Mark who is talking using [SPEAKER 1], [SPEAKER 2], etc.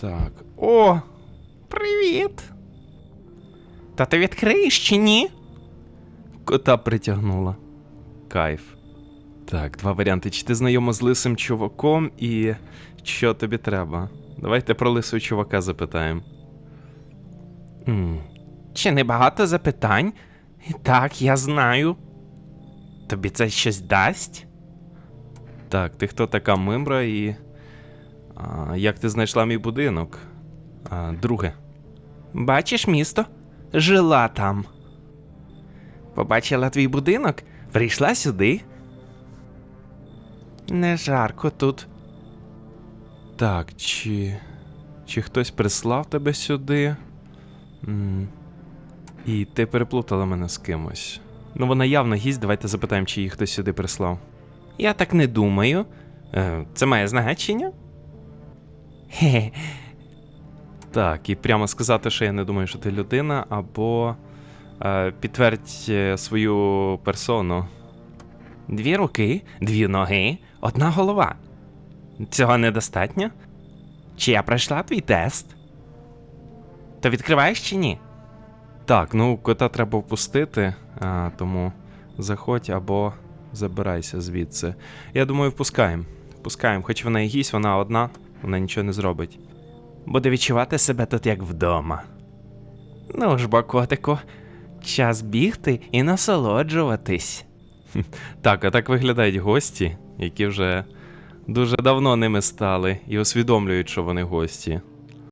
[SPEAKER 1] Так. О! Привіт! Та ти відкриєш чи ні? Кота притягнула. Кайф. Так, два варіанти. Чи ти знайома з лисим чуваком і що тобі треба? Давайте про лисого чувака запитаємо. м Чи не багато запитань? Так, я знаю. Тобі це щось дасть? Так, ти хто така мимра і. А, як ти знайшла мій будинок? А, друге. Бачиш місто? Жила там. Побачила твій будинок? Прийшла сюди. Не жарко тут. Так, чи. Чи хтось прислав тебе сюди? м І ти переплутала мене з кимось. Ну, вона явно гість, давайте запитаємо, чи її хтось сюди прислав. Я так не думаю. Е, це має значення? Хе. Так, і прямо сказати, що я не думаю, що ти людина, або е, підтвердь е, свою персону. Дві руки, дві ноги, одна голова. Цього недостатньо? Чи я пройшла твій тест? То відкриваєш чи ні? Так, ну кота треба впустити, а, тому заходь або забирайся звідси. Я думаю, впускаємо. Впускаємо, хоч вона і гість, вона одна, вона нічого не зробить. Буде відчувати себе тут як вдома. Ну ж бо, котику, час бігти і насолоджуватись. Так, а так виглядають гості, які вже дуже давно ними стали і усвідомлюють, що вони гості.